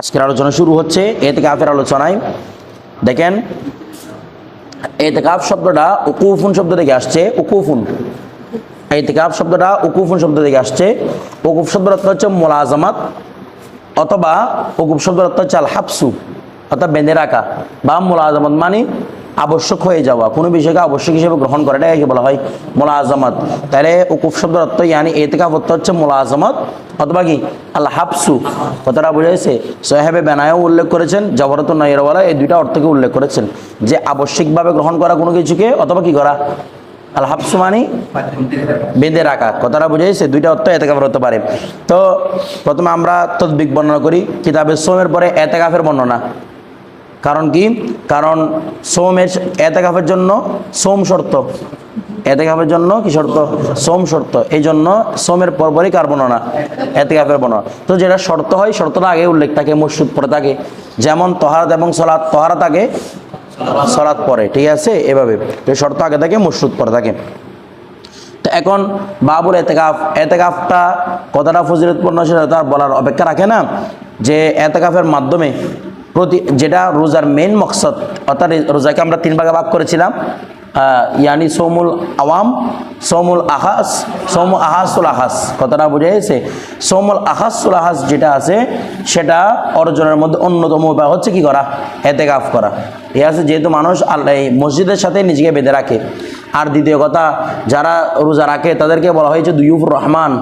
আজকের আলোচনা শুরু হচ্ছে এতেকাফের আলোচনায়। দেখেন, এতেকাফ শব্দটা উকুফুন শব্দ থেকে আসছে, উকুফুন। এতেকাফ শব্দটা উকুফুন শব্দ থেকে আসছে। উকুফ শব্দের অর্থ হচ্ছে মোলাজামাত অথবা উকুফ শব্দের অর্থ হচ্ছে আল হাফসু অর্থাৎ বেঁধে রাখা। বা মোলাজামাত মানে আবশ্যক হয়ে যাওয়া, কোনো বিষয়কে আবশ্যক হিসেবে গ্রহণ করা এটাকে বলা হয় মোলাজামাত। তাহলে উকুফ শব্দ অর্থ ইয়ানি এতেকাফ অর্থ হচ্ছে মোলাজামাত, অথবা কি? আল্লাহ হাফসু কথাটা বুঝেছে সোহেবে বেনায়ও উল্লেখ করেছেন, জবরত নয়েরওয়ালা এই দুইটা অর্থকে উল্লেখ করেছেন। যে আবশ্যিকভাবে গ্রহণ করা কোনো কিছুকে, অথবা কি করা? আল মানে বেঁধে রাখা, কথাটা বুঝেছে দুইটা অর্থ এতেকাফের হতে পারে। তো প্রথমে আমরা তদ্বিক বর্ণনা করি কিতাবের সোমের পরে এতেকাফের বর্ণনা। কারণ কি? কারণ সোমের এতেকাফের জন্য সোম শর্ত। এতেকাফের জন্য কি শর্ত? সোম শর্ত। এই জন্য সোমের পরপরই কার বর্ণনা এতেকাফের বর্ণনা তো যেটা শর্ত হয়, শর্তটা আগে উল্লেখ থাকে মসজিদ পরে থাকে। যেমন তহারাত এবং সলাৎ, তহারাত আগে, সলাৎ পরে, ঠিক আছে? এভাবে। শর্ত আগে থাকে মসজিদ পরে থাকে। তো এখন বাবুল এতেকাফ, এতেকাফটা কতটা ফজিলতপূর্ণ সেটা তার বলার অপেক্ষা রাখে না, যে এতেকাফের মাধ্যমে প্রতি যেটা রোজার মেন মকসদ, অর্থাৎ রোজাকে আমরা তিন ভাগে ভাগ করেছিলাম ইয়ানি সৌমুল আওয়াম, সৌমুল আহাস, সৌমু আহাসুল আহাস। কথাটা বুঝে গেছে? সৌমুল আহাসুল আহাস যেটা আছে, সেটা অর্জনের মধ্যে অন্যতম উপায় হচ্ছে কি করা? এতেকাফ করা। এ আছে? যেহেতু মানুষ আল্লাহ এই মসজিদের সাথে নিজেকে বেঁধে রাখে। আর দ্বিতীয় কথা, যারা রোজা রাখে, তাদেরকে বলা হয়েছে দুইফুর রহমান।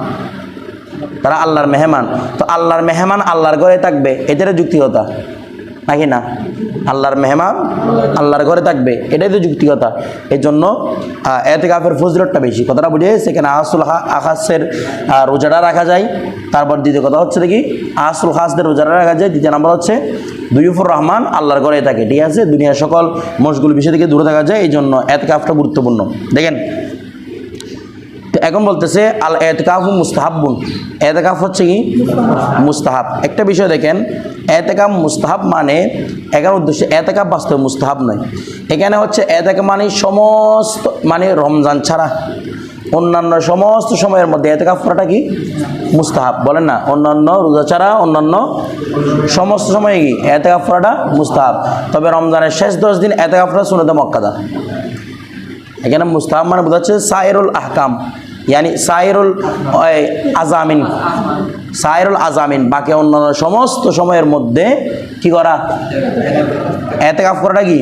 তারা আল্লাহর মেহমান। তো আল্লাহর মেহমান আল্লাহর ঘরে থাকবে। এটার যুক্তিকতা নাকি না? আল্লাহর মেহমান আল্লাহর ঘরে থাকবে। এটাই তো যুক্তিকতা। এই জন্য এতে কাফের ফজলতটা বেশি। কথাটা বুঝে সেখানে আহাসুল হা আকাশের রোজাটা রাখা যায়। তারপর দ্বিতীয় কথা হচ্ছে দেখি, আহাসুল খাসদের রোজাটা রাখা যায়। দ্বিতীয় নাম্বার হচ্ছে, দুইফুর রহমান আল্লাহর ঘরে থাকে। ঠিক আছে? দুনিয়ার সকল মশগুল বিষয় থেকে দূরে থাকা যায়। এই জন্য এত গুরুত্বপূর্ণ। দেখেন এখন বলতেছে, আল এতকাফ মুস্তাহাবুন এতেকাফ হচ্ছে কি? মুস্তাহাব। একটা বিষয় দেখেন, এতেকাফ মুস্তাহাব মানে এখানে উদ্দেশ্য এতেকাফ বাস্তবে মুস্তাহাব নয়। এখানে হচ্ছে এতেকাফ মানে সমস্ত মানে রমজান ছাড়া। অন্যান্য সমস্ত সময়ের মধ্যে এতেকাফ করাটা কি? মুস্তাহাব। বলেন না, অন্যান্য রোজা ছাড়া অন্যান্য সমস্ত সময়ে কি? এতেকাফ করাটা মুস্তাহাব। তবে রমজানের শেষ দশ দিন এতেকাফটা শুনেতে মক্কাদা। এখানে মুস্তাহাব মানে বোঝাচ্ছে সাইরুল আহকাম। ইয়ানি সাইরুল আজামিন সাইরুল আজামিন, বাকি অন্যান্য সমস্ত সময়ের মধ্যে কি করা? এতেকাফ করাটা কি?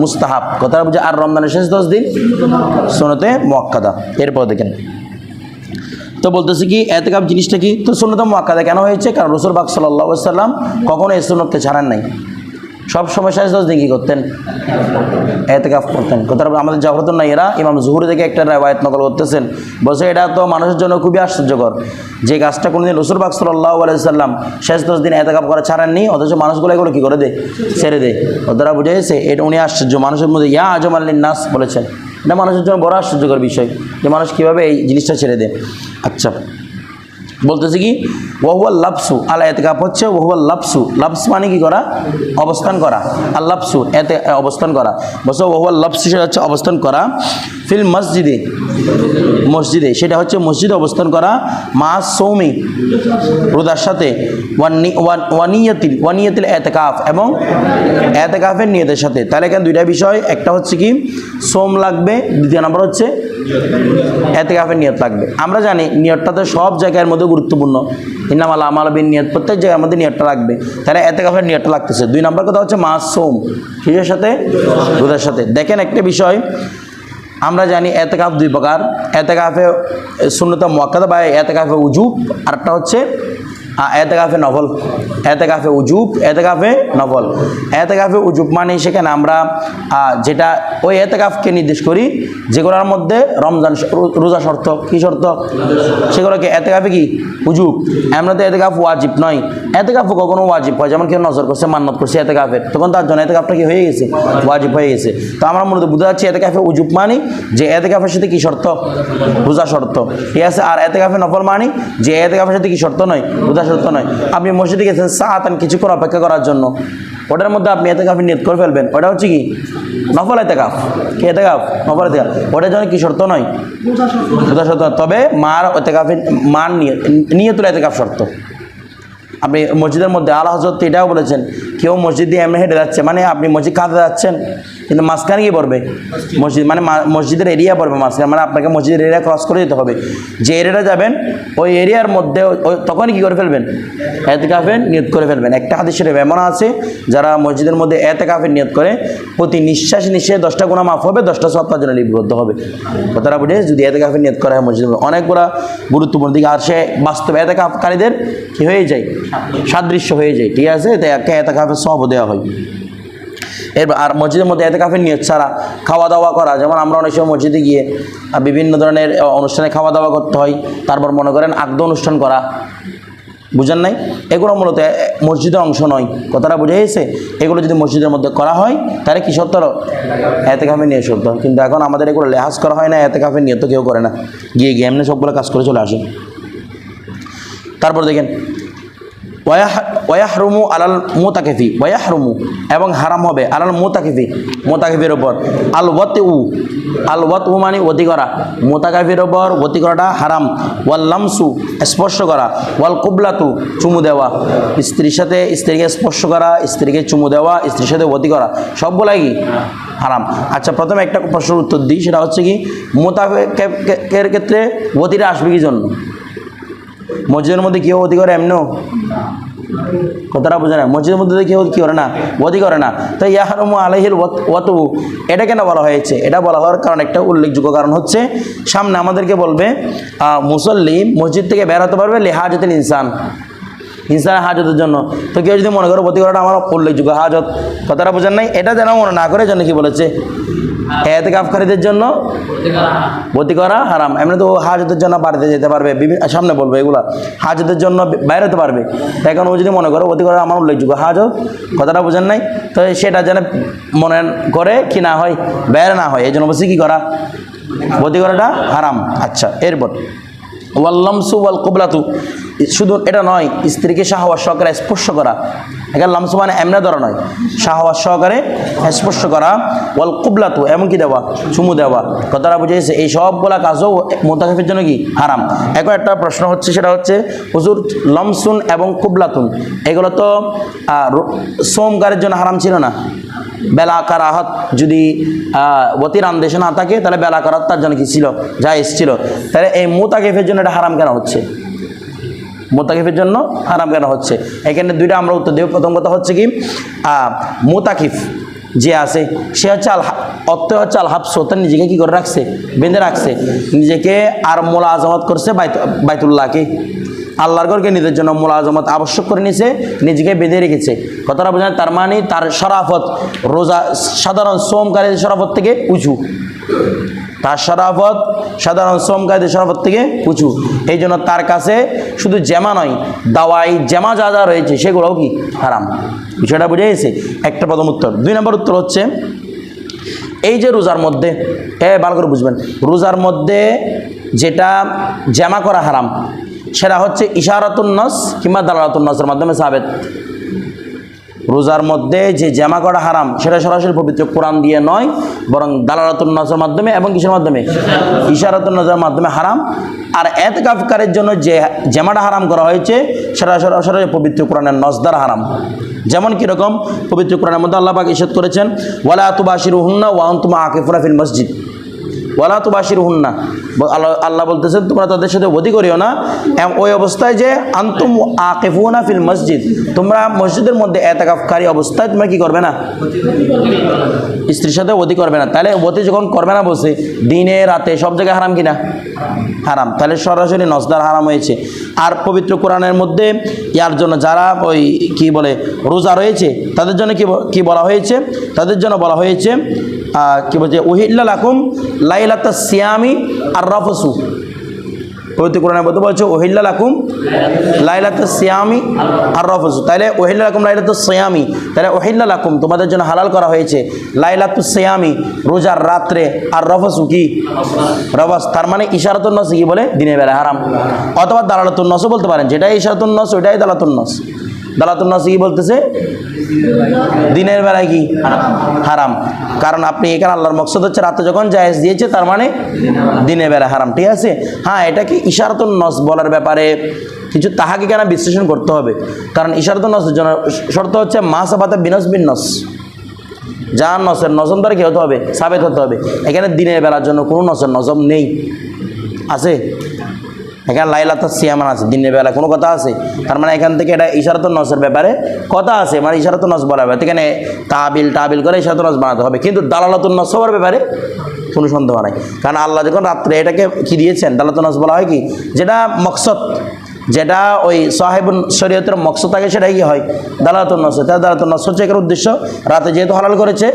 মুস্তাহাব। কথা বুঝে আর রমজানের শেষ দশ দিন শোনাতে মক্কাদা এরপর দেখেন। তো বলতেছি কি এতেকাপ জিনিসটা কি? তো সুন্নত মোয়াক্কাদা কেন হয়েছে? কারণ রসুল বাক সাল্লাহ সাল্লাম কখনো এই সুন্নতকে ছাড়ান নাই। সব সময় শেষ দশ দিন কি করতেন? এতেকাফ করতেন। কোথাও আমাদের জহরতুল না এরা ইমাম জহুরি থেকে একটা রেওয়ায়ত নকল করতেছেন। বলছে এটা তো মানুষের জন্য খুবই আশ্চর্যকর যে গাছটা কোনোদিন রসুল বাক সাল্লাহ আলাইসাল্লাম শেষ দশ দিন এতেকাপ করা ছাড়েননি, অথচ মানুষগুলো এগুলো কী করে দেয়? ছেড়ে দেয়। ওদেরা বুঝে গেছে, এটা উনি আশ্চর্য। মানুষের মধ্যে ইয়া আজম আল্লিন নাস বলেছেন। এটা মানুষের জন্য বড় আশ্চর্যকর বিষয় যে মানুষ কীভাবে এই জিনিসটা ছেড়ে দেয়। আচ্ছা। বলতেছে কি ওহুয়াল লাপসু আল্লাহ এতেকাপ হচ্ছে ওহুয়াল লাপসু লাপস মানে কি করা? অবস্থান করা। আর লাপসু এতে অবস্থান করা। বলছো ওহুয়াল লাপসু সেটা হচ্ছে অবস্থান করা। ফিল মসজিদে মসজিদে, সেটা হচ্ছে মসজিদে অবস্থান করা। মা সৌমি রোদার সাথে, ওয়ানি- ওয়ান- ওয়ানিয়াতিল ওয়ানিয়াতিল এতেকাফ এবং এতেকাফের নিয়তের সাথে। তাহলে এখানে দুইটা বিষয়, একটা হচ্ছে কি, সোম লাগবে, দ্বিতীয় নম্বর হচ্ছে, এতেকাফের নিয়ত লাগবে। আমরা জানি নিয়তটাতে সব জায়গার মধ্যে গুরুত্বপূর্ণ। ইনামাল আমাল বিন নিয়ত প্রত্যেক জায়গায় আমাদের নিয়তটা লাগবে। তাহলে এতেকাফের নিয়তটা লাগতেছে। দুই নম্বর কথা হচ্ছে মাস সোম কিসের সাথে? রোদের সাথে। দেখেন একটা বিষয়, আমরা জানি এতেকাফ দুই প্রকার। এতেকাফে শূন্যতা মোয়াক্কাদা বা এতেকাফে উজু। আরেকটা হচ্ছে এতেকাফে নভল এতেকাফে উজুব, এতেকাফে নভল এতেকাফে উজুব মানে সেখানে আমরা যেটা ওই এতেকাফকে নির্দেশ করি যেগুলোর মধ্যে রমজান রোজা শর্ত, কী শর্ত? সেগুলোকে এতেকাফে কি? উজুব। আমরা তো এতেকাফ ওয়াজিব নয়। এতেকাফ কখনো ওয়াজিব হয়, যেমন কেউ নজর করছে, মান্নত করছে এতেকাফের তখন তার জন্য এতেকাফটা কি হয়ে গেছে? ওয়াজিব হয়ে গেছে। তো আমরা মূলত বুঝতে পারছি এতেকাফে উজুব মানি, যে এতেকাফের সাথে কি শর্ত? রোজা শর্ত। ঠিক আছে? আর এতেকাফে নফল মানি, যে এতেকাফের সাথে কি শর্ত নয়? শর্ত নয়। আপনি মসজিদে গেছেন সাহাতান কিছুক্ষণ অপেক্ষা করার জন্য। ওটার মধ্যে আপনি এতে কাপ নিয়ত করে ফেলবেন। ওটা হচ্ছে কি? নফল এতে কাপ কি এতেকাফ? নফল এতে কাপ ওটার জন্য কি শর্ত নয়? রোজা শর্ত নয়। তবে মার এতে কাপের মার নিয়ত নিয়তুল এতেকাফ শর্ত। আপনি মসজিদের মধ্যে আল্লাহ হজরত এটাও বলেছেন কেউ মসজিদ দিয়ে এমনি হেঁটে যাচ্ছে। মানে আপনি মসজিদ কাঁদে যাচ্ছেন কিন্তু মাঝখানে গিয়ে পড়বে। মসজিদ মানে মসজিদের এরিয়া পড়বে মাঝখানে মানে আপনাকে মসজিদের এরিয়া ক্রস করে যেতে হবে। যে এরিয়াটা যাবেন ওই এরিয়ার মধ্যে ওই তখনই কী করে ফেলবেন? এতে কাফের নিয়ত করে ফেলবেন। একটা হাদিস শরীফ এমন আছে যারা মসজিদের মধ্যে এতে কাফের নিয়ত করে প্রতি নিঃশ্বাস নিঃশ্বাসে দশটা গুণা মাফ হবে দশটা সব তার জন্য লিপিবদ্ধ হবে। কথাটা বুঝে যদি এতে কাফের নিয়ত করা হয় মসজিদের মধ্যে অনেকগুলো গুরুত্বপূর্ণ দিকে। আর সে বাস্তবে এতে কাফকারীদের কী হয়ে যায়? সাদৃশ্য হয়ে যায়। ঠিক আছে? তাই একে এতে কাফের সব দেওয়া হয়। এরপর আর মসজিদের মধ্যে এতে কাফের নিয়ত ছাড়া খাওয়া দাওয়া করা, যেমন আমরা অনেক সময় মসজিদে গিয়ে বিভিন্ন ধরনের অনুষ্ঠানে খাওয়া দাওয়া করতে হয়, তারপর মনে করেন আগ্ধ অনুষ্ঠান করা। বুঝেন নাই? এগুলো মূলত মসজিদের অংশ নয়। কথাটা বুঝে গেছে? এগুলো যদি মসজিদের মধ্যে করা হয়, তাহলে কি সত্য এতে কাফের নিয়ে সত্য কিন্তু এখন আমাদের এগুলো লেহাজ করা হয় না এতে কাফের নিয়ে তো কেউ করে না। গিয়ে গিয়ে এমনি সবগুলো কাজ করে চলে আসে। তারপর দেখেন ওয়াহরুমু আলাল মোতাকেফি, ওয়াহরুমু, এবং হারাম হবে, আলাল মোতাকেফি, মোতাকেফির ওপর আল ওয়াত উ আল ওয়াত উ মানে অতি করা। মোতাকাফির ওপর অতি করাটা হারাম। ওয়াল লামসু, স্পর্শ করা। ওয়াল কুবলাতু, চুমু দেওয়া। স্ত্রীর সাথে স্ত্রীকে স্পর্শ করা, স্ত্রীকে চুমু দেওয়া, স্ত্রীর সাথে অতি করা, সবগুলাই কি? হারাম। আচ্ছা প্রথমে একটা প্রশ্নের উত্তর দিই, সেটা হচ্ছে কি মোতাকের ক্ষেত্রে অতিটা আসবে কি জন্য? মসজিদের মধ্যে কেউ অতি করে এমনও? কথাটা বোঝে না। মসজিদের মধ্যে কেউ কি করে না, অতি করে না তো ইয়াহারমু আলহিল ওয়াতু এটা কেন বলা হয়েছে। এটা বলা হওয়ার কারণ একটা উল্লেখযোগ্য কারণ হচ্ছে, সামনে আমাদেরকে বলবে মুসল্লি মসজিদ থেকে বের হতে পারবে লেহাজতুল ইনসান। ইনসানের হাজতের জন্য। তো কেউ যদি মনে করো অতি করাটা আমার উল্লেখযোগ্য হাজত, কথাটা বোঝেন নাই? এটা যেন মনে না করে জন্য কি বলেছে? এতে কাফকারীদের জন্য ভর্তি করা হারাম। এমনি তো হাজতের জন্য বাড়িতে যেতে পারবে, বিভিন্ন সামনে বলবে এগুলা। হাজতের জন্য বাইরে হতে পারবে। এখন ও যদি মনে করো ভর্তি করা আমার উল্লেখযোগ্য হাজত, কথাটা বোঝেন নাই। তো সেটা যেন মনে করে কি না হয়, বাইরে না হয় এই জন্য বলছি কী করা? ভর্তি করাটা হারাম। আচ্ছা এরপর। ওয়াল্লামসু ওয়াল কুবলাতু। শুধু এটা নয়, স্ত্রীকে শাহওয়ার সহকারে স্পর্শ করা। এখানে লামসু মানে এমনি ধরা নয় শাহওয়ার সহকারে স্পর্শ করা, ওয়াল কুবলাতু, এমনকি দেওয়া, চুমু দেওয়া। কথাটা বুঝেছে এই সবগুলা কাজও মোতাকিফের জন্য কি? হারাম। এখন একটা প্রশ্ন হচ্ছে, সেটা হচ্ছে, হুজুর, লমসুন এবং কুবলাতুন, এগুলো তো সোমকারের জন্য হারাম ছিল না? বেলা কারাহাত যদি অতির আন্দেশে না থাকে, তাহলে বেলা কারাত তার জন্য কি ছিল? যা এসছিল তাহলে এই মোতাকিফের জন্য এটা হারাম কেন হচ্ছে? মোতাকিফের জন্য হারাম কেন হচ্ছে? এখানে দুইটা আমরা উত্তর দেব। প্রথম কথা হচ্ছে কি মোতাকিফ যে আছে, সে হচ্ছে আল অর্থ হচ্ছে আল হাফস তার নিজেকে কী করে রাখছে? বেঁধে রাখছে। নিজেকে আর মোলা আজমত করছে বাইত, বাইতুল্লাহকে। আল্লাহর ঘরকে নিজের জন্য মোলা আজমত আবশ্যক করে নিছে, নিজেকে বেঁধে রেখেছে। কথাটা বোঝায় তার মানে তার শরাফত, রোজা, সাধারণ সোমকারীর শরাফত থেকে উঁচু। তার শরাফত সাধারণ শ্রমকারীদের শরাফত থেকে উঁচু। এই জন্য তার কাছে শুধু জেমা নয়, দাওয়াই জেমা যা যা রয়েছে সেগুলোও কি হারাম? বিষয়টা বুঝে গেছে? একটা প্রথম উত্তর। দুই নম্বর উত্তর হচ্ছে, এই যে রোজার মধ্যে, এ ভালো করে বুঝবেন, রোজার মধ্যে যেটা জামা করা হারাম, সেটা হচ্ছে ইশারাতুন নস কিংবা দালালাতুন নসের মাধ্যমে সাবেত। রোজার মধ্যে যে জামা করা হারাম, সেটা সরাসরি পবিত্র কোরআন দিয়ে নয়, বরং দালালাতুন নজর মাধ্যমে এবং কিসের মাধ্যমে? ইশারাতুন নজরের মাধ্যমে হারাম। আর এত কাফকারের জন্য যে জামাটা হারাম করা হয়েছে, সেটা সরাসরি পবিত্র কোরআনের নজদার হারাম। যেমন কীরকম পবিত্র কোরআনের মধ্যে আল্লাহ পাক ইশাদ করেছেন, ওয়ালা তুবাশির হুন্না ওয়ান তুমা আকিফুরা ফিল মসজিদ। ওয়ালা তো বাসির হুন না আল্লাহ বলতেছেন, তোমরা তাদের সাথে বদি করিও না। ওই অবস্থায় যে আন্তুম আকিফুনা ফিল মসজিদ, তোমরা মসজিদের মধ্যে এতাকাফকারী অবস্থায় তোমরা কি করবে না? স্ত্রীর সাথে অতি করবে না। তাহলে অতি যখন করবে না বসে দিনে, রাতে সব জায়গায় হারাম কিনা? হারাম। তাহলে সরাসরি নজদার হারাম হয়েছে। আর পবিত্র কোরআনের মধ্যে ইয়ার জন্য যারা ওই কি বলে, রোজা রয়েছে, তাদের জন্য কি বলা হয়েছে? তাদের জন্য বলা হয়েছে কি বলছে? ওহিল্লা লাকুম লাইলাতা সিয়ামি আর রফসু। পবিত্র কোরআনের মধ্যে বলছে ওহিল্লা লাকুম লাইলাতা সিয়ামি আর রফসু। তাহলে ওহিল্লা লাকুম লাইলাতু সিয়ামি। তাহলে ওহিল্লা লাকুম তোমাদের জন্য হালাল করা হয়েছে। লাইলাতু সিয়ামি, রোজার রাত্রে আর রফসু কি? রফস। তার মানে ইশারাতুন নস কি বলে? দিনের বেলা হারাম। অথবা দালালাতুন নসও বলতে পারেন। যেটাই ইশারাতুন নস, ওইটাই দালাতুন নস। দালাতুন নস কি বলতেছে? দিনের বেলায় কি? হারাম। কারণ আপনি এখানে আল্লাহর মকসদ হচ্ছে রাতে যখন জায়েজ দিয়েছে, তার মানে দিনের বেলা হারাম, ঠিক আছে? হ্যাঁ এটা কি ইশারাতুন নস বলার ব্যাপারে কিছু তাহাকে কেন বিশ্লেষণ করতে হবে। কারণ ইশারাতুন নসের জন্য শর্ত হচ্ছে মাস আবাতে বিনস বিন নস। নসের নজম দ্বারা কি হতে হবে? সাবেত হতে হবে। এখানে দিনের বেলার জন্য কোনো নসের নজম নেই। আছে? এখানে লাইলাত সিয়ামান আছে, দিনের বেলা, কোনো কথা আছে? তার মানে এখান থেকে এটা ইশারত নসের ব্যাপারে কথা আছে মানে ইশারত নস বলা হবে। এখানে তাবিল টাবিল করে ইশারত নস বানাতে হবে। কিন্তু দালালাতুন নস হওয়ার ব্যাপারে কোনো সন্দেহ নাই। কারণ আল্লাহ যখন রাত্রে এটাকে কি দিয়েছেন? দালাতুন নস বলা হয় কি? যেটা মকসদ, যেটা ওই সাহেবুন শরীয়তের মকসদ থাকে, সেটাই কি হয়। দালাতুন নস তার দালাতুন নস হচ্ছে এটার উদ্দেশ্য। রাতে যেহেতু হালাল করেছে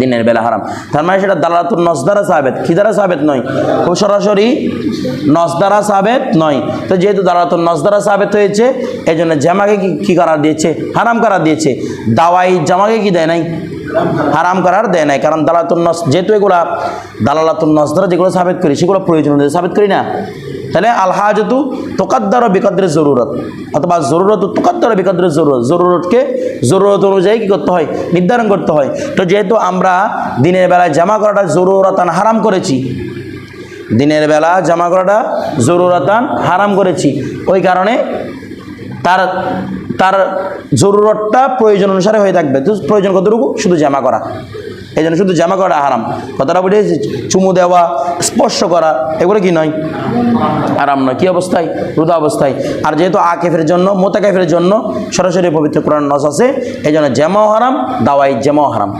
দিনের বেলা হারাম। তার মানে সেটা দালাতুল নসদারা সাবেত। কি দ্বারা সাবেত নয়। খুব সরাসরি নসদারা সাবেত নয়। তো যেহেতু দালাতুল নসদারা সাবেত হয়েছে এই জন্য জামাকে কি কি করার দিয়েছে? হারাম করা দিয়েছে। দাওয়াই জামাকে কি দেয় নাই? হারাম করার দেয় নাই। কারণ দালাতুল নস যেহেতু এগুলা দালালাতুল নস দ্বারা যেগুলো সাবেত করি, সেগুলো প্রয়োজন অনুযায়ী সাবেত করি না? তাহলে আল হাজতু তোকাদ্দার বিকাদ্রের জরুরত। অথবা জরুরত তোকাদ্দার বিকাদ্রের জরুরত। জরুরতকে জরুরত অনুযায়ী কী করতে হয়? নির্ধারণ করতে হয়। তো যেহেতু আমরা দিনের বেলায় জামা করাটা জরুরতান হারাম করেছি, দিনের বেলা জামা করাটা জরুরতান হারাম করেছি, ওই কারণে তার তার জরুরতটা প্রয়োজন অনুসারে হয়ে থাকবে। প্রয়োজন কতটুকু? শুধু জামা করা। এই জন্য শুধু জামা করা হারাম। কথাটা বুঝেছি চুমু দেওয়া, স্পর্শ করা, এগুলো কি নয়? আরাম নয়। কী অবস্থায়? রুদা অবস্থায়। আর যেহেতু আকেফের জন্য মোতাকাফের জন্য সরাসরি পবিত্র কোরআন নস আছে এই জন্য জ্যামাও হারাম, দাওয়াই জ্যামাও হারাম।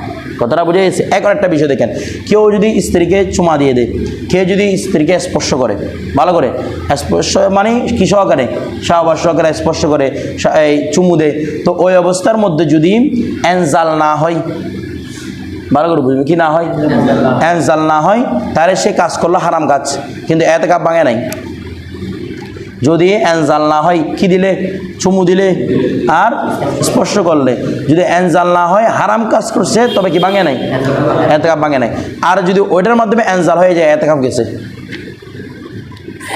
কথাটা বুঝে গেছে এক একটা বিষয় দেখেন। কেউ যদি স্ত্রীকে চুমা দিয়ে দেয়, কেউ যদি স্ত্রীকে স্পর্শ করে, ভালো করে, স্পর্শ মানে কি সহকারে? সহবাস সহকারে স্পর্শ করে এই চুমু দেয়। তো ওই অবস্থার মধ্যে যদি অ্যানজাল না হয় ভালো করে বুঝবে কি না হয়? অ্যানজাল না হয় তাহলে সে কাজ করল হারাম কাজ কিন্তু এত কাপ ভাঙে নাই। যদি অ্যানজাল না হয় কি দিলে? চুমু দিলে আর স্পর্শ করলে। যদি অ্যানজাল না হয় হারাম কাজ করছে তবে কি ভাঙে নাই? এত কাপ ভাঙে নাই। আর যদি ওইটার মাধ্যমে অ্যানজাল হয়ে যায় এত কাপ গেছে।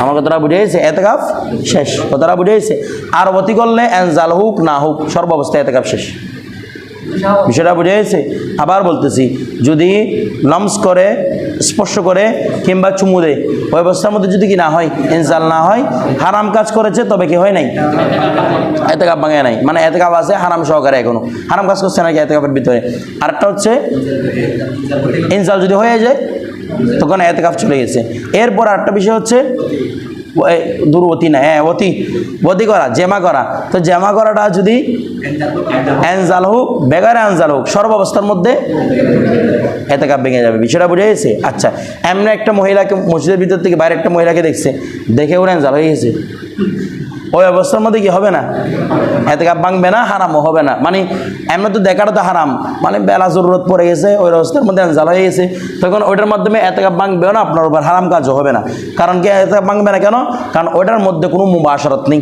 আমার কথাটা বুঝে গেছে এত কাপ শেষ। কথাটা বুঝে গেছে আর অতি করলে অ্যানজাল হোক না হোক সর্বাবস্থায় এত কাপ শেষ। বিষয়টা বুঝে গেছে? আবার বলতেছি, যদি লমস করে, স্পর্শ করে, কিংবা চুমু দেয়, ওই অবস্থার মধ্যে যদি কি না হয় ইনসাল না হয়, হারাম কাজ করেছে, তবে কি হয় নাই? এতে কাপ ভাঙে নাই। মানে এতে কাপ আছে, হারাম সহকারে এখনও। হারাম কাজ করছে নাকি এতে কাপের ভিতরে? আরেকটা হচ্ছে ইনসাল যদি হয়ে যায়, তখন এতে কাপ চলে গেছে। এরপর আরেকটা বিষয় হচ্ছে ওই অতি না হ্যাঁ অতি অতি করা, জেমা করা। তো জেমা করাটা যদি অ্যানজাল হোক বেগার অ্যানজাল হোক সর্বাবস্থার মধ্যে এতে কাপ ভেঙে যাবে। বিষয়টা বুঝে গেছে? আচ্ছা এমনি একটা মহিলাকে মসজিদের ভিতর থেকে বাইরে একটা মহিলাকে দেখছে। দেখে ওর অ্যানজাল হয়ে গেছে। ওই অবস্থার মধ্যে কি হবে না? এতে ভাঙবে না, হারামও হবে না। মানে এমনি তো দেখাটা তো হারাম। মানে বেলা জরুরত পড়ে গেছে, ওই অবস্থার মধ্যে অ্যানজাল হয়ে গেছে। তখন ওইটার মাধ্যমে এতে ভাঙবেও না, আপনার উপর হারাম কাজও হবে না। কারণ কি এতে ভাঙবে না কেন? কারণ ওইটার মধ্যে কোনো মুবাসরত নেই।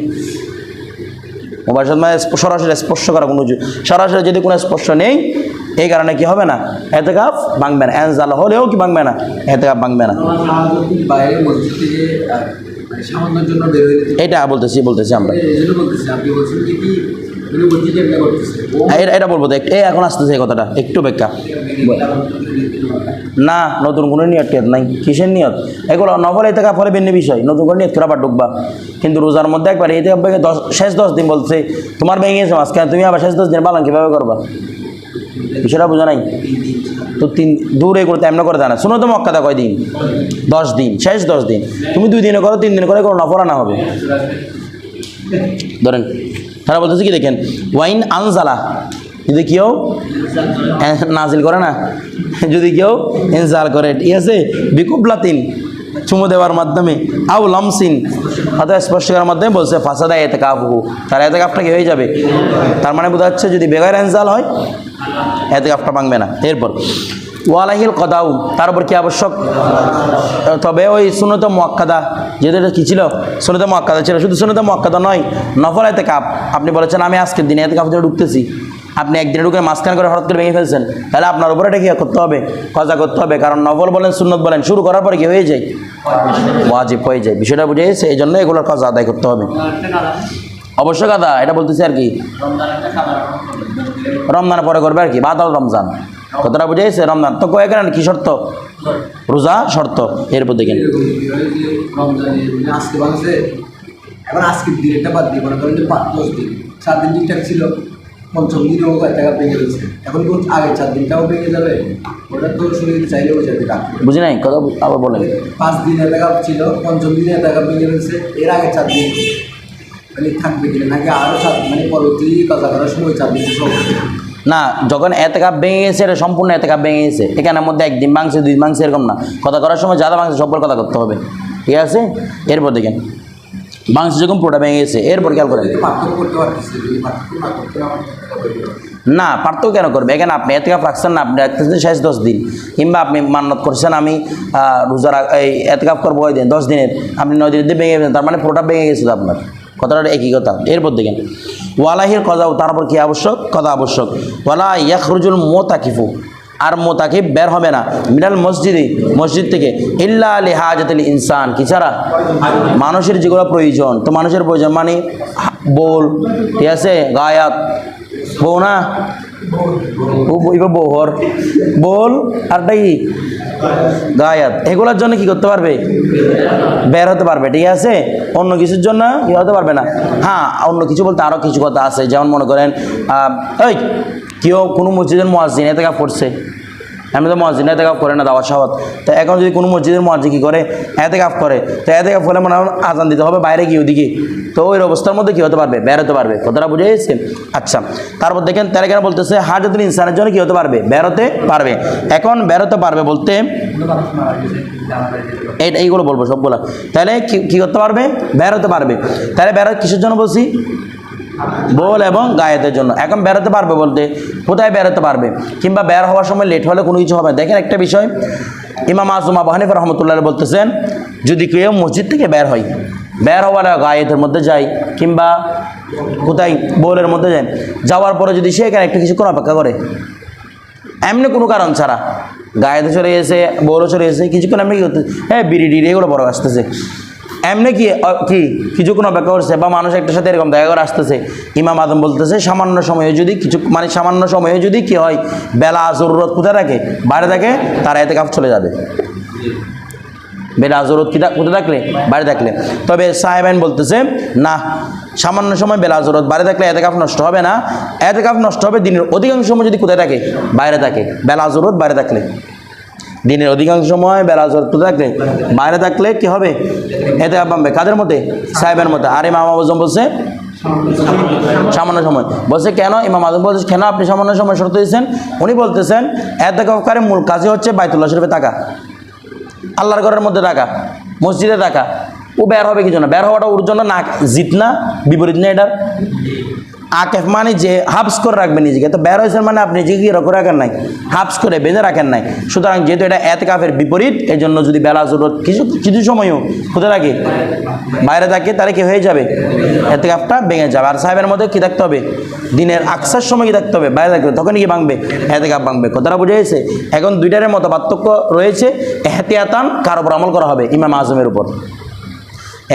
মুবাসরত মানে সরাসরি স্পর্শ করা কোনো সরাসরি যদি কোনো স্পর্শ নেই, এই কারণে কি হবে না? এতে কাপ ভাঙবে না। অ্যানজাল হলেও কি ভাঙবে না? এতে কাপ ভাঙবে না। মানে হয়ে এটা বলতেছি বলতেছি আমরা। করতেছে। ও এটা বলব একটু- এই এখন আসতেছে এই কথাটা একটু বেকা না নতুন কোনো নিয়ত টিয়ত নাই কিসের নিয়ত? এগুলো নফল থেকে ফলে ভিন্ন বিষয় নতুন করে নিয়ত আবার ঢুকবা। কিন্তু রোজার মধ্যে একবার এই থেকে দশ শেষ দশ দিন বলছে তোমার ভেঙে গেছে মাঝখানে তুমি আবার শেষ দশ দিন পালন কীভাবে করবা? বিষয়টা বোঝা নাই। তো তিন, দূরে করতে এমন করে দেয় না শুনো তো মক্কাদা কয় দিন দশ দিন, শেষ দশ দিন। তুমি দুই দিনে করো, তিন দিনে করে, কোনো নফল না হবে। ধরেন, তারা বলতেছে কি দেখেন, ওয়াইন আনজালা, যদি কেউ নাজিল করে না, যদি কেউ এনজাল করে, ঠিক আছে? বিকুবলাতিন চুমু দেওয়ার মাধ্যমে আউ লমসিন অথবা স্পর্শ করার মাধ্যমে বলছে, ফাসাদা এতে কাবু তার এতে কাপটা কি হয়ে যাবে? তার মানে বোঝা যাচ্ছে যদি বেগার এনজাল হয় এতে কাপটা ভাঙবে না। এরপর, ওয়ালাহিল কদাউ। তার উপর কি আবশ্যক? তবে ওই সুনত মোয়াক্কাদা, যেহেতু এটা কী ছিল? সুনত মোয়াক্কাদা ছিল। শুধু সুনত মোয়াক্কাদা নয়, নফল এতে কাপ আপনি বলেছেন, আমি আজকের দিনে এতে কাপ ঢুকতেছি। আপনি একদিনে ঢুকে মাঝখান করে হঠাৎ করে ভেঙে ফেলছেন, তাহলে আপনার উপরে এটা কি করতে হবে? কজা করতে হবে? কারণ নফল বলেন, সুন্নত বলেন, শুরু করার পরে কি হয়ে যায়? ওয়াজিব হয়ে যায়। বিষয়টা বুঝে গেছে এই জন্য এগুলোর কাজ আদায় করতে হবে। অবশ্যই কথা এটা বলতেছি আর কি, রমজানের পরে করবে আর কি, বাদল রমজান। কতটা বুঝেছে রমজান। তো কয়েক কি শর্ত? রোজা শর্ত। এরপর দেখেন। আজকের দিনটা বাদ দিয়ে মনে করেন দিন। চার দিন ঠিকঠাক ছিল। পঞ্চম দিনেও কয়েক টাকা ভেঙে গেছে এখন কোন আগে চার দিনটাও ভেঙে যাবে? ওটা তো শরীর চাইলেও যাবে বুঝি নাই কথা আবার বলেন। পাঁচ দিনে টাকা ছিল পঞ্চম দিনে টাকা ভেঙে গেছে এর আগে চার দিন। মানে থাকবে কিনা নাকি আরও চার মানে পরবর্তী কাজা করার সময় চার দিন সব না যখন এতে কাপ ভেঙে গেছে এটা সম্পূর্ণ এতে কাপ ভেঙে গেছে। এখানের মধ্যে একদিন মাংসে দুই মাংস এরকম না। কথা করার সময় যাদা মাংস সব্বর কথা করতে হবে। ঠিক আছে? এরপর দেখেন। মাংস যখন পুরোটা ভেঙে গেছে। এরপর খেয়াল করেন। পার্থক্য করতে পারতেছে পার্থক্য না করতে না, পার্থক্য কেন করবে? এখানে আপনি এতে কাপ রাখছেন না, আপনি রাখতেছেন শেষ দশ দিন। কিংবা আপনি মান্নত করছেন, আমি রোজা এই এতে কাপ করব ওই দিন, দশ দিনের। আপনি নয় দিনের ভেঙে গেছেন, তার মানে পুরোটা ভেঙে গেছে তো আপনার। কথাটা একই কথা। এরপর দেখেন, ওয়ালাহির কজাও তার উপর কি আবশ্যক? কথা আবশ্যক। ওয়ালা ইয়াখরুজুল মোতাকিফু। আর মোতাকিব বের হবে না। মিনাল মসজিদে, মসজিদ থেকে, ইল্লা আলি হাজাতুল ইনসান। কি ছাড়া? মানুষের যেগুলো প্রয়োজন, তো মানুষের প্রয়োজন মানে বোল, ঠিক আছে? গায়াত। বউ না বৌহর বোল আরটা কি গায়াত। এগুলোর জন্য কি করতে পারবে? বের হতে পারবে, ঠিক আছে? অন্য কিছুর জন্য কি হতে পারবে না? হ্যাঁ অন্য কিছু বলতে আরও কিছু কথা আছে, যেমন মনে করেন ওই কেউ কোনো মসজিদের মসজিদ এতে কাপ করছে। আমি তো মসজিদ এতে কাপ করে না, দাওয়াত সাহত তো এখন যদি কোনো মসজিদের মসজিদ কী করে? এতে কাপ করে। তো এতে কাপ করলে মনে হয় আজান দিতে হবে বাইরে গিয়ে ওদিকে। তো ওই অবস্থার মধ্যে কী হতে পারবে? বের হতে পারবে। কথাটা বুঝে গেছে আচ্ছা তারপর দেখেন তারা কেন বলতেছে, হাজাতুল ইনসানের জন্য কী হতে পারবে? বেরোতে পারবে। এখন বেরোতে পারবে বলতে এই এইগুলো বলব সবগুলো। তাহলে কি করতে পারবে? বেরোতে পারবে। তাহলে বেরো কিসের জন্য বলছি? বল এবং গায়েতের জন্য। এখন বেরোতে পারবে বলতে, কোথায় বেরোতে পারবে? কিংবা বের হওয়ার সময় লেট হলে কোনো কিছু হবে। দেখেন একটা বিষয়, ইমাম আজম আবু হানিফা রহমতুল্লাহ বলতেছেন, যদি কেউ মসজিদ থেকে বের হয় বের হওয়ার গায়েতের মধ্যে যায় কিংবা কোথায় বোলের মধ্যে যায় যাওয়ার পরে যদি সে এখানে একটু কিছুক্ষণ অপেক্ষা করে, এমনি কোনো কারণ ছাড়া। গায়েতে চলে গেছে বউরও চলে গেছে, কিছুক্ষণ এমনি কি করতে হ্যাঁ বিড়ি টিড়ি এগুলো বড় আসতেছে। এমনি কি কি কিছুক্ষণ অপেক্ষা করছে বা মানুষ একটার সাথে এরকম দেখা করে আসতেছে। ইমাম আদম বলতেছে, সামান্য সময়ে যদি কিছু মানে সামান্য সময়ে যদি কি হয়, বেলা জরুরত কোথায় থাকে বাইরে থাকে, তারা এতে কাপ চলে যাবে। বেলা জরুরত কি কোথায় থাকলে? বাইরে থাকলে। তবে সাহেবাইন বলতেছে, না, সামান্য সময় বেলা জরুরত বাইরে থাকলে এতে কাপ নষ্ট হবে না। এতে কাপ নষ্ট হবে দিনের অধিকাংশ সময় যদি কোথায় থাকে? বাইরে থাকে। বেলা জরুরত বাইরে থাকলে। দিনের অধিকাংশ সময় বেলা কোথায় থাকলে? বাইরে থাকলে কি হবে? এতে বামবে কাদের মধ্যে সাহেবের মধ্যে আর ইমাম আজম বলছে, সামান্য সময়। বলছে, কেন? ইমাম আজম বলছে, কেন আপনি সামান্য সময় শর্ত দিয়েছেন? উনি বলতেছেন, এতে মূল কাজই হচ্ছে বাইতুল্লাহ শরীফে টাকা আল্লাহর ঘরের মধ্যে ডাকা মসজিদে ডাকা ও বের হবে কি জন্য? বের হওয়াটা ওর জন্য না জিত না বিপরীত না এটার। আকেফ মানে যে হাফস করে রাখবেন নিজেকে। তো বের হয়েছেন মানে আপনি নিজেকে কি রাখেন নাই? হাফস করে বেঁধে রাখেন নাই। সুতরাং যেহেতু এটা এত কাফের বিপরীত এই জন্য যদি বেলা জরুরত কিছু কিছু সময়ও কোথায় থাকে, বাইরে থাকে, তাহলে কি হয়ে যাবে? এতে কাপটা ভেঙে যাবে। আর সাহেবের মধ্যে কি থাকতে হবে? দিনের আকসার সময় কি থাকতে হবে? বাইরে থাকবে তখনই কি ভাঙবে? এতে কাপ ভাঙবে। কথাটা বুঝে গেছে? এখন দুইটারের মতো পার্থক্য রয়েছে। এহতিয়াতান কার উপর আমল করা হবে? ইমাম আজমের উপর।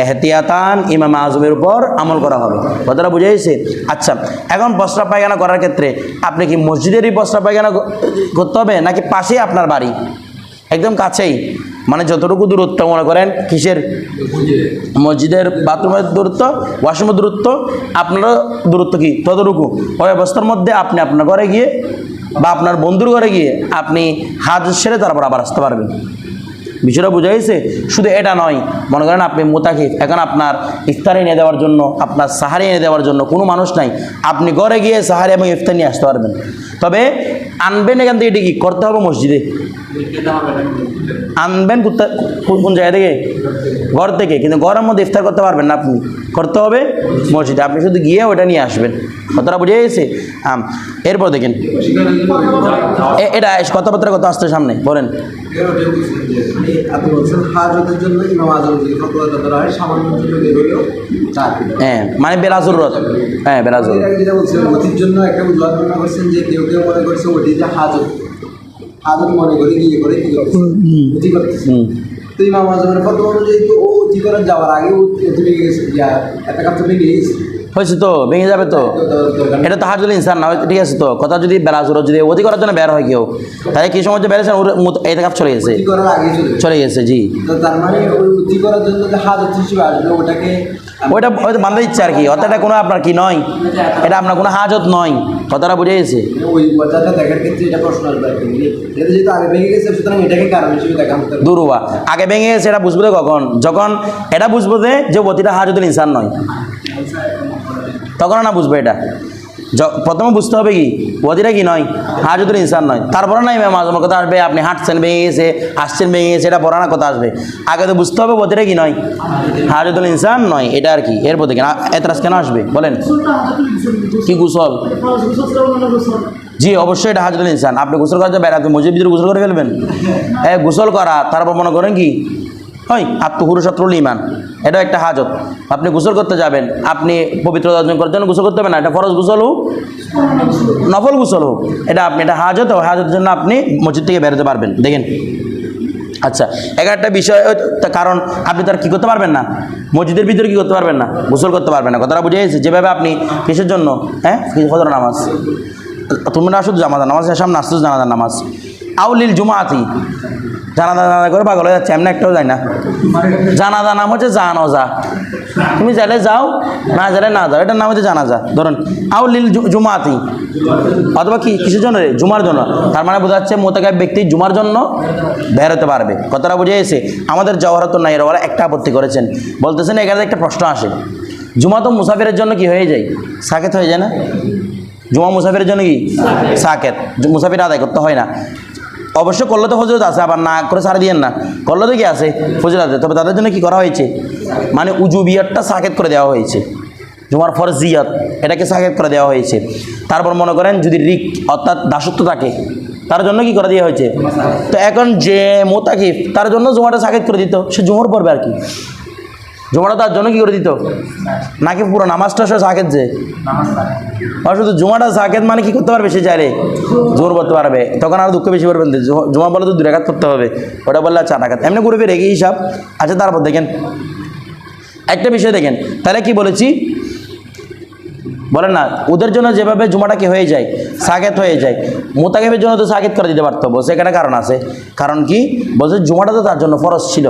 এহতিয়াতান ইমাম আজমের উপর আমল করা হবে। কথাটা বুঝে গেছে আচ্ছা এখন বস্ত্রা পায়খানা করার ক্ষেত্রে আপনি কি মসজিদেরই বস্ত্রা পায়খানা করতে হবে, নাকি পাশেই আপনার বাড়ি? একদম কাছেই। মানে যতটুকু দূরত্ব মনে করেন, কিসের? মসজিদের বাথরুমের দূরত্ব, ওয়াশরুমের দূরত্ব, আপনারও দূরত্ব কি? ততটুকু। ওই অবস্থার মধ্যে আপনি আপনার ঘরে গিয়ে বা আপনার বন্ধুর ঘরে গিয়ে আপনি হাত সেরে তারপর আবার আসতে পারবেন। বিষয়টা বোঝা হয়েছে শুধু এটা নয়, মনে করেন আপনি মোতাকিফ, এখন আপনার ইফতারি এনে দেওয়ার জন্য, আপনার সাহারি এনে দেওয়ার জন্য কোনো মানুষ নাই, আপনি ঘরে গিয়ে সাহারি এবং ইফতার নিয়ে আসতে পারবেন। তবে আনবেন এখান থেকে এটা কি? করতে হবে মসজিদে? আনবেন কোন জায়গা থেকে? ঘর থেকে কিন্তু ঘরের মধ্যে ইফতার করতে পারবেন না আপনি। করতে হবে মসজিদে। আপনি শুধু গিয়ে ওটা নিয়ে আসবেন। কতটা বুঝে গেছে? আম, এরপর দেখেন। এটা কথাবার্তা কত আসছে সামনে বলেন। হয় মানে বেলা রথ। হ্যাঁ বেলা এর জরুরত আগে যেটা বলছিলেন অতির জন্য হাজত মনে করে করে তো ইমাম আজমের ফতোয়া অনুযায়ী তো ও অতি করে যাওয়ার আগে ও ভেঙে গেছে একটা কাপ তো ভেঙে গেছে। হয়েছে তো ভেঙে যাবে তো? নেই। এটা তো হাজুল ইনসান না হয় ঠিক আছে তো। কথা যদি বেলাজুর যদি অতি করার জন্য বের হয় কেউ তাহলে কি সময় বেড়েছে বেড়েছেন ওর এই কাপ চলে গেছে? চলে গেছে। জি। তার মানে ওই অতি করার জন্য হাজার ওটাকে ওইটা ওই বান্ধা ইচ্ছে আর কি। অর্থাৎ কোনো আপনার কি নয়? এটা আপনার কোনো হাজত নয়। কথাটা বুঝে গেছে? হতে হবে। দুরুবা। আগে ভেঙে গেছে এটা বুঝব কখন? যখন এটা বুঝব যে যে অতিটা হাজতুল ইনসান নয়। তখন না বুঝব এটা? প্রথমে বুঝতে হবে কি? অতিটা কি নয়? হাজতুল ইনসান নয়। তারপরে না ইমাম আজমের কথা আসবে, আপনি হাঁটছেন ভেঙে গেছে আসছেন ভেঙে গেছে এটা পড়ানোর কথা আসবে। আগে তো বুঝতে হবে অতিটা কি নয়। হাজতুল ইনসান নয়, এটা আর কি এরপর থেকে এতরাজ কেন আসবে? বলেন। কি গুসল? জি, অবশ্যই এটা হাজরুল ইনসান। আপনি গোসল করাতে বেড়া আপনি মসজিদ ভিতরে গোসল করে ফেলবেন? হ্যাঁ গোসল করা। তারপর মনে করেন কি? ওই আত্মহুরুষত্রুল ইমান। এটা একটা হাজত। আপনি গোসল করতে যাবেন, আপনি পবিত্রতা অর্জন করার জন্য গোসল করতে হবে না, এটা ফরজ গোসল হোক, নফল গোসল হোক। এটা আপনি, এটা হাজত, ও হাজতের জন্য আপনি মসজিদ থেকে বেরোতে পারবেন। দেখেন। আচ্ছা একটা বিষয় কারণ আপনি তার কি করতে পারবেন না। মসজিদের ভিতরে কি করতে পারবেন না? গোসল করতে পারবেন না। কথাটা বুঝে গেছে? যেভাবে আপনি কিসের জন্য? হ্যাঁ? ফজর নামাজ? তুমি না শুধু জামাজা নামাজ সামনে আসতে জানাজার নামাজ। আউলিল জুমাতি। জানাজা জানাজা করে পাগল হয়ে যাচ্ছে এমনি একটাও যায় না। জানাজা নাম হচ্ছে জানজা তুমি যাইলে যাও, না যাইলে না যাও, এটার নাম হচ্ছে জানাজা ধরুন, আউলিল জুমাতি। অথবা কি কিসের জন্য রে? জুমার জন্য। তার মানে বোঝা যাচ্ছে মোতাকাব ব্যক্তি জুমার জন্য বের হতে পারবে। কথাটা বুঝে এসে আমাদের জওহরত নাইরওয়ালা একটা আপত্তি করেছেন। বলতেছেন এখানে একটা প্রশ্ন আসে। জুমা তো মুসাফিরের জন্য কি হয়ে যায়? সাকেত হয়ে যায় না? জুমা মুসাফিরের জন্য কি? সাকেত। মুসাফির আদায় করতে হয় না। অবশ্য করলে তো ফজরত আছে, আবার না করে সারা দিয়েন না। করলে তো কি আছে? ফজরাতে। তবে তাদের জন্য কি করা হয়েছে? মানে উজু বিয়ারটা সাকেত করে দেওয়া হয়েছে। জুমার ফরজিয়াত এটাকে সাকেত করে দেওয়া হয়েছে। তারপর মনে করেন যদি রিক অর্থাৎ দাসত্ব থাকে, তার জন্য কি করে দেওয়া হয়েছে? তো এখন যে মোতাকিফ, তার জন্য জুমাটা সাকেত করে দিত। সে জুমর পড়বে আর কি। জুমাটা তার জন্য কি করে দিত? নাকি পুরো নামাজটা সে সাকেত যে? আর শুধু জুমাটা সাকেত মানে কি করতে পারবে সে চাইলে? জোর করতে পারবে। তখন আর দুঃখ বেশি পারবেন জুমা বলে তো দু রেখাত করতে হবে। ওটা বললে চার টাকাত এমনি করে ফের হিসাব। আচ্ছা তারপর দেখেন। একটা বিষয় দেখেন। তাহলে কি বলেছি? বলেন না, ওদের জন্য যেভাবে জুমাটা কি হয়ে যায়, সাকেত হয়ে যায় মোতাকেবের জন্য তো সাকেত করে দিতে পারতো। বলছে এখানে কারণ আছে। কারণ কি? বলছে জুমাটা তো তার জন্য ফরজ ছিল।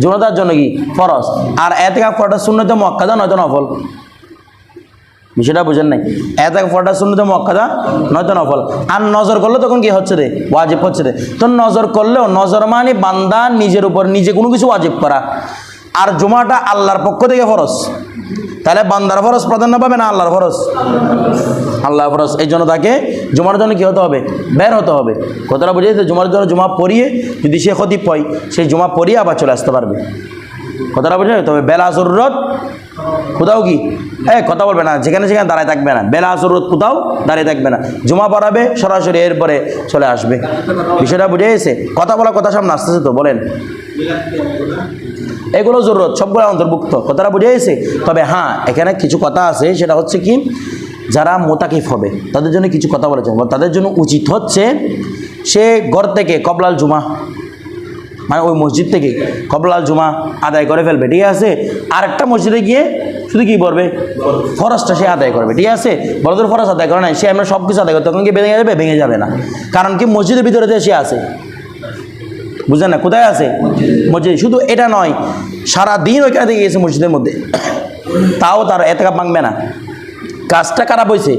জুমা জন্য কি? ফরস আর এতে কাপ করাটা মক্কা মক্কাদা নয়তো নফল? সেটা বুঝেন নাই? এত ফটা শুনতে মক্কাদা নয়তো নফল? আর নজর করলে তখন কি হচ্ছে রে? ওয়াজিব হচ্ছে রে। তো নজর করলেও নজর মানে বান্দা নিজের উপর নিজে কোনো কিছু ওয়াজিব করা। আর জমাটা আল্লাহর পক্ষ থেকে ফরজ। তাহলে বান্দার ফরজ প্রাধান্য পাবে না আল্লাহর ফরজ? আল্লাহ ফরজ। এই জন্য তাকে জুমার জন্য কী হতে হবে? বের হতে হবে। কথাটা বুঝে জুমার জন্য জুমা পড়িয়ে যদি সে ক্ষতি পায় সেই জুমা পড়িয়ে আবার চলে আসতে পারবে। কথাটা বুঝে তবে বেলা জরুরত কোথাও কি? এ কথা বলবে না। যেখানে সেখানে দাঁড়ায় থাকবে না। বেলা জরুরত কোথাও দাঁড়িয়ে থাকবে না। জমা পড়াবে, সরাসরি এরপরে চলে আসবে। বিষয়টা বুঝে গেছে? কথা বলা কথা সামনে আসতেছে তো, বলেন। এগুলো জরুরত, সবগুলো অন্তর্ভুক্ত। কথাটা বুঝে গেছে? তবে হ্যাঁ এখানে কিছু কথা আছে, সেটা হচ্ছে কি, যারা মোতাকিফ হবে, তাদের জন্য কিছু কথা বলেছেন তাদের জন্য উচিত হচ্ছে, সে ঘর থেকে কবলাল জুমা মানে ওই মসজিদ থেকে কবলাল জুমা আদায় করে ফেলবে, ঠিক আছে? আর একটা মসজিদে গিয়ে শুধু কী করবে? ফরজটা সে আদায় করবে, ঠিক আছে? বড়দের ফরজ আদায় করে না সে আমরা সব কিছু আদায় করে তখন কি ভেঙে যাবে? ভেঙে যাবে না। কারণ কি মসজিদের ভিতরে যে সে আছে বুঝলেন না? কোথায় আছে? মসজিদ। শুধু এটা নয়, সারা দিন ওইখানে থেকে গেছে মসজিদের মধ্যে। তাও তার এত কাপ ভাঙবে না। কাজটা খারাপ হয়েছে,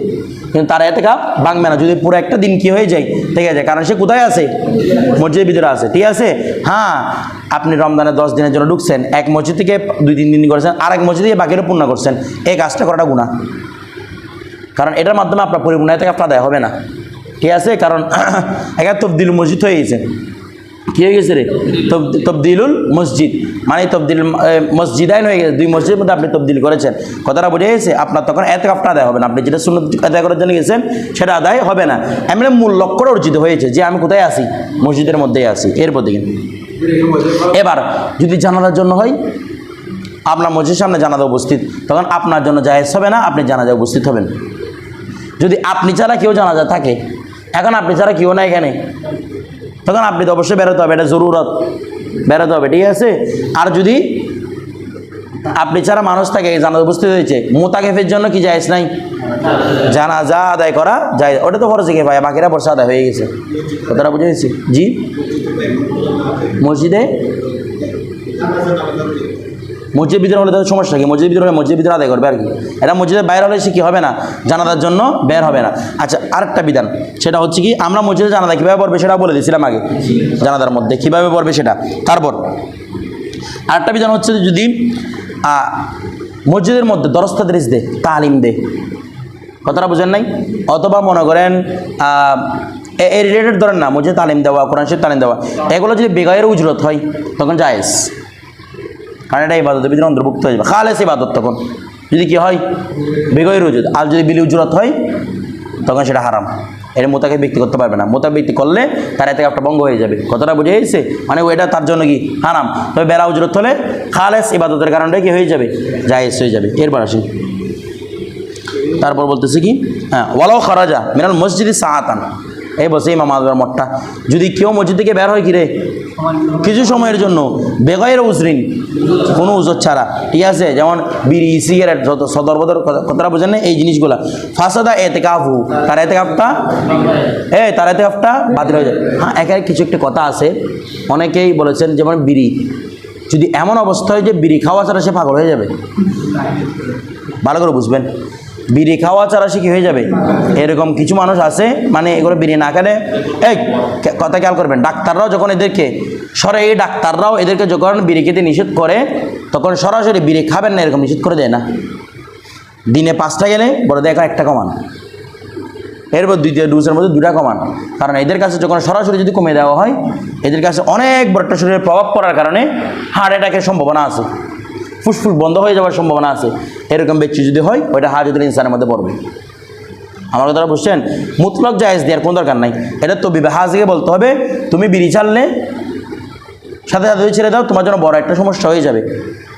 কিন্তু তার এত কাপ ভাঙবে না। যদি পুরো একটা দিন কি হয়ে যায়, ঠিক আছে? কারণ সে কোথায় আছে? মসজিদের ভিতরে আছে, ঠিক আছে? হ্যাঁ আপনি রমজানে দশ দিনের জন্য ঢুকছেন, এক মসজিদ থেকে দুই তিন দিন করেছেন আর এক মসজিদ থেকে বাকিটা পূর্ণ করছেন। এই কাজটা করাটা গুণা কারণ এটার মাধ্যমে আপনার পরিপূর্ণ এত কাপটা দেয় হবে না। ঠিক আছে? কারণ একা তবদিল মসজিদ হয়ে গেছে। কি হয়ে গেছে রে? তব- তবদিলুল মসজিদ। মানে তবদিল মসজিদাইন হয়ে গেছে। দুই মসজিদের মধ্যে আপনি তবদিল করেছেন। কথাটা বুঝে গেছে, আপনার তখন এত কাপটা আদায় হবে না। আপনি যেটা শূন্য আদায় করার জন্য গেছেন, সেটা আদায় হবে না। এমনি মূল লক্ষ্যটা অর্জিত হয়েছে যে আমি কোথায় আসি মসজিদের মধ্যেই আসি এরপর দিকে এবার, যদি জানালার জন্য হয়, আপনার মসজিদের সামনে জানাজা উপস্থিত, তখন আপনার জন্য জায়েজ হবে না, আপনি জানাজা উপস্থিত হবেন। যদি আপনি ছাড়া কেউ জানাজা থাকে, এখন আপনি ছাড়া কেউ না এখানে। তখন আপনি তো অবশ্যই বেরোতে হবে, এটা জরুরত। বেরোতে হবে, ঠিক আছে? আর যদি আপনি ছাড়া মানুষ থাকে জানা উপস্থিত হয়েছে, মোতাকেফের জন্য কি যায়স নাই? জানাজা আদায় করা যায় ওটা তো কে ভাই বাকিরা বর্ষা আদায় হয়ে গেছে। কথাটা বুঝে গেছি জি? মসজিদে? মসজিদের ভিতরে হলে তাদের সমস্যা কি? মসজিদের ভিতরে হলে মসজিদের ভিতরে আদায় করবে আর কি? এটা মসজিদের বাইরে হলে সে কী হবে না? জানাদার জন্য বের হবে না। আচ্ছা আরেকটা বিধান, সেটা হচ্ছে কি, আমরা মসজিদে জানাদা কীভাবে পড়বে সেটা বলে দিয়েছিলাম আগে জানাদার মধ্যে। কীভাবে পড়বে সেটা? তারপর, আরেকটা বিধান হচ্ছে যদি মসজিদের মধ্যে দরস্তা দরস্তাদ্রিস দে তালিম দে। কথাটা বুঝেন নাই? অথবা মনে করেন এ- রিলেটেড ধরেন না, মসজিদে তালিম দেওয়া, কোরআন শরীফ তালিম দেওয়া। এগুলো যদি বেগায়ের উজরত হয়, তখন জায়েজ। কারণ এটা ইবাদতের ভিতরে অন্তর্ভুক্ত হয়ে যাবে। খালেস ইবাদত তখন। যদি কি হয়? বেগয়ের উজুত আর যদি বিলি উজরত হয়, তখন সেটা হারাম। এটা মোতাকে ব্যক্তি করতে পারবে না। মোতা ব্যক্তি করলে তার এতে একটা ভঙ্গ হয়ে যাবে। কথাটা বুঝে গেছে? মানে ওইটা তার জন্য কি? হারাম। তবে বেলা উজরত হলে খালেস ইবাদতের কারণে কি? হয়ে যাবে। জায়েজ হয়ে যাবে। এরপর আসি। তারপর বলতেছে কি? হ্যাঁ ওয়ালাও খরাজা মিনাল মসজিদে সাহাতান এই বসে ইমাম আজমের মঠটা। যদি কেউ মসজিদ থেকে বের হয় কি রে? কিছু সময়ের জন্য বেগয়ের উজরিন, কোনো উজর ছাড়া। ঠিক আছে? যেমন বিড়ি, সিগারেট, যত সদর বদর কথা- কথাটা বোঝেন না? এই জিনিসগুলা। ফাসাদা এতে কাফু তার এতে কাপটা এ তার এতে কাপটা বাতিল হয়ে যায়। হ্যাঁ একে কিছু একটা কথা আছে। অনেকেই বলেছেন, যেমন বিড়ি। যদি এমন অবস্থা হয় যে বিড়ি খাওয়া ছাড়া সে পাগল হয়ে যাবে। ভালো করে বুঝবেন। বিড়ি খাওয়া ছাড়া সে কি হয়ে যাবে? এরকম কিছু মানুষ আছে মানে এগুলো বিড়ি না খেলে। এই কথা খেয়াল করবেন, ডাক্তাররাও যখন এদেরকে, সরে এই ডাক্তাররাও এদেরকে যখন বিড়ি খেতে নিষেধ করে, তখন সরাসরি বিড়ি খাবেন না, এরকম নিষেধ করে দেয় না। দিনে পাঁচটা গেলে, বড় এখন একটা কমান। এরপর দ্বিতীয় ডোজের মধ্যে দুটা কমান। কারণ এদের কাছে যখন সরাসরি যদি কমে দেওয়া হয়, এদের কাছে অনেক বড় একটা শরীরের প্রভাব পড়ার কারণে হার্ট অ্যাটাকের সম্ভাবনা আছে। ফুসফুস বন্ধ হয়ে যাওয়ার সম্ভাবনা আছে। এরকম ব্যক্তি যদি হয়, ওইটা হাজতুল ইনসানের মধ্যে পড়বে। আমার কথাটা বুঝছেন? মুতলক জায়েজ দেওয়ার কোনো দরকার নাই। এটা তো হাজিকে বলতে হবে, তুমি বিড়ি চাললে সাথে সাথে ছেড়ে দাও, তোমার জন্য বড় একটা সমস্যা হয়ে যাবে।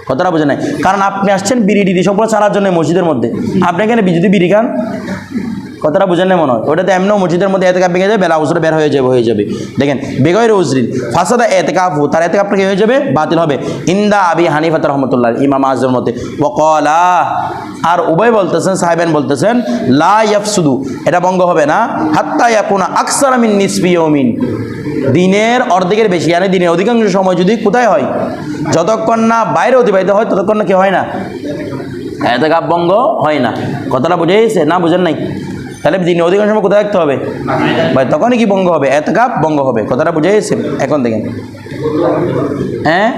কথাটা বুঝে নাই। কারণ আপনি আসছেন বিড়ি ডিড়ি সবগুলো চালার জন্য মসজিদের মধ্যে। আপনি এখানে যদি বিড়ি খান কথাটা বুঝেন মনে হয়। ওটাতে এমনও মসজিদের মধ্যে এতে কাপ ভেঙে যাবে, বেলা উসরে বের হয়ে যাবে হয়ে যাবে। দেখেন, বেগয়ের উজরিন, ফাসাদা এতে কাপু তার এতে কাপটা কি হয়ে যাবে? বাতিল হবে। ইন্দা আবি হানিফাত রহমতুল্লাহ ইমাম আজমের মতে। ওকলা আর উভয় বলতেছেন, সাহেবেন বলতেছেন, লা ইয়াফসুদু, এটা ভঙ্গ হবে না। হাত্তা ইয়াকুনা আকসার মিন নিসফি ইয়াউমিন। দিনের অর্ধেকের বেশি মানে দিনের অধিকাংশ সময় যদি কোথায় হয়? যতক্ষণ না বাইরে অতিবাহিত হয়, ততক্ষণ না কি হয় না? এতে কাপ ভঙ্গ হয় না। কথাটা বুঝে না, বুঝেন নাই? তাহলে দিনে অধিকাংশ সময় কোথায় রাখতে হবে? ভাই, তখনই কি বঙ্গ হবে? এত কাপ বঙ্গ হবে। কথাটা বুঝে গেছে? এখন দেখেন। হ্যাঁ?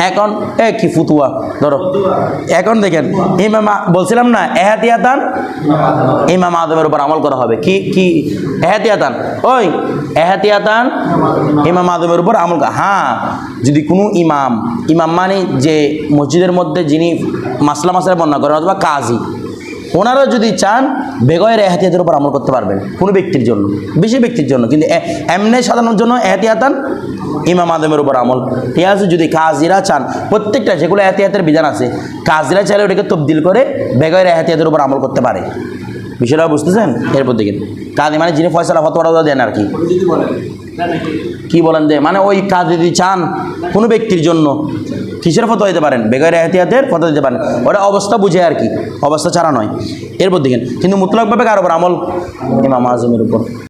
এখন, এ কি ফুতুয়া। ধরো। এখন দেখেন, ইমামা বলছিলাম না, এহাতিয়াতান ইমাম আদমের উপর আমল করা হবে। কি কি? এহাতিয়াতান। ওই, এহাতিয়াতান ইমাম আদমের উপর আমল হ্যাঁ যদি কোনো ইমাম ইমাম মানে যে মসজিদের মধ্যে যিনি মাসলা মাসলা বর্ণনা করেন অথবা কাজী ওনারা যদি চান বেগয়ের এহতিয়াতের উপর আমল করতে পারবেন কোনো ব্যক্তির জন্য। বেশি ব্যক্তির জন্য কিন্তু এমনি সাধারণের জন্য এহতিয়াতান ইমাম আদমের উপর আমল। ঠিক আছে যদি কাজীরা চান প্রত্যেকটা যেগুলো এহতিয়াতের বিধান আছে কাজীরা চাইলে ওটাকে তবদিল করে বেগয়ের এহতিয়াতের উপর আমল করতে পারে। বিষয়টা বুঝতেছেন? এরপর দেখেন। কাজী মানে যিনি ফয়সালা ফতোয়াটা দেন আর কি। কি বলেন যে মানে ওই কাজ যদি চান কোনো ব্যক্তির জন্য। কিসের ফতোয়া দিতে পারেন? বেগের এহতিয়াতের ফতোয়া দিতে পারেন। ওটা অবস্থা বুঝে আর কি। অবস্থা ছাড়া নয়। এরপর দেখেন, কিন্তু মুতলকভাবে কার আমল। ইমাম আজমের উপর।